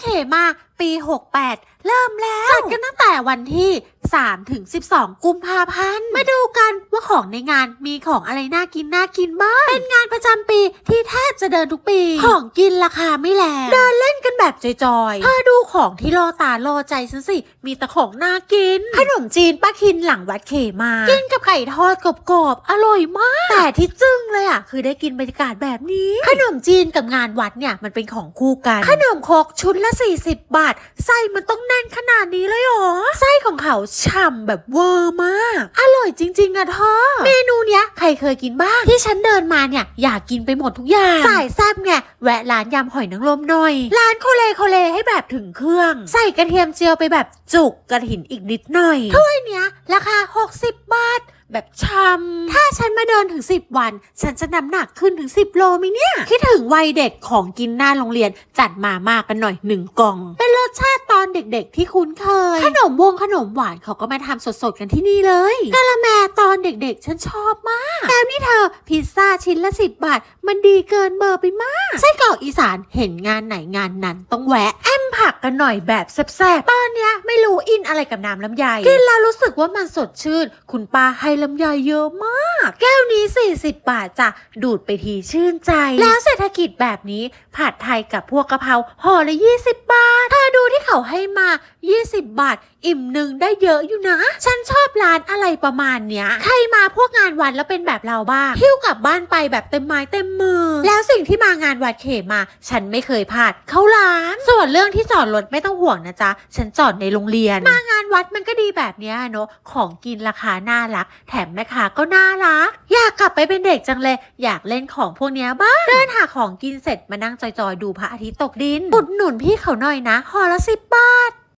เขมา ปี 68 เริ่มแล้ว จัดกันตั้งแต่วันที่ 3 ถึง 12 กุมภาพันธ์ มาดูกันว่าของในงานมีของอะไรน่ากินน่ากินบ้าง เป็นงานประจำปีที่แทบจะเดินทุกปี ของกินราคาไม่แรงเดินเล่นกันแบบจอยๆเธอดูของที่ล่อตาล่อใจฉันสิ มีแต่ของน่ากิน ขนมจีนป้าคินหลังวัดเขมา กินกับไก่ทอดกรอบๆ อร่อยมาก แต่ที่จึ้งเลยอะคือได้กินบรรยากาศแบบนี้ ขนมจีนกับงานวัดเนี่ยมันเป็นของคู่กัน ขนมครกชุดละ 40 บาทไส้มันต้องแน่นขนาดนี้เลยหรอ ไส้ของเขาฉ่ำแบบเวอร์มาก อร่อยจริง ๆอะท่อเมนูเนี้ยใครเคยกินบ้าง ที่ฉันเดินมาเนี่ยอยากกินไปหมดทุกอย่างสายแซ่บไงแวะร้านยำหอยนางรมหน่อย ร้านโคเลโคเลให้แบบถึงเครื่อง ใส่กระเทียมเจียวไปแบบจุกกระถินอีกนิดหน่อยถ้วยเนี้ยราคา 60 บาท แบบชำถ้าฉันมาเดินถึง 10 วัน ฉันจะน้ำหนักขึ้นถึง 10 โลไหมเนี่ย คิดถึงวัยเด็กของกินหน้าโรงเรียนจัดมามากกันหน่อยหนึ่งกล่อง เป็นรสชาติตอนเด็กๆ ที่คุ้นเคย ขนมวงขนมหวานเขาก็มาทำสดๆกันที่นี่เลยกะละแมตอนเด็กๆ ฉันชอบมาก แล้วนี่เธอ พิซซ่าชิ้นละ 10 บาท มันดีเกินเบอร์ไปมากไส้กรอกอีสานเห็นงานไหนงานนั้นต้องแวะแอม ผักกันหน่อยแบบแซ่บๆตอนเนี้ยไม่รู้อินอะไรกับน้ำลำไยกินแล้วรู้สึกว่ามันสดชื่น คุณป้าให้ลำไยเยอะมาก แก้วนี้ 40 บาทจ้ะดูดไปทีชื่นใจ แล้วเศรษฐกิจแบบนี้ผัดไทยกับพวกกะเพราห่อละ 20 บาทเธอดูที่เขาให้มา 20 บาท อิ่มหนึ่งได้เยอะอยู่นะ ฉันชอบร้านอะไรประมาณเนี้ย ใครมาพวกงานวันแล้วเป็นแบบเราบ้างหิ้วกลับบ้านไปแบบเต็มไม้เต็มมือ แล้วสิ่งที่มางานวัดเขมา ฉันไม่เคยพลาดเข้าร้าน ส่วนเรื่องที่จอดรถไม่ต้องห่วงนะจ๊ะ ฉันจอดในโรงเรียน มางานวัดมันก็ดีแบบเนี้ยเนอะของกินราคาน่ารัก แถมแม่ค้าก็น่ารัก อยากกลับไปเป็นเด็กจังเลย อยากเล่นของพวกเนี้ยบ้างเดินหาของกินเสร็จมานั่งจอยๆดูพระอาทิตย์ตกดินอุดหนุนพี่เขาหน่อยนะหอละสิบบาท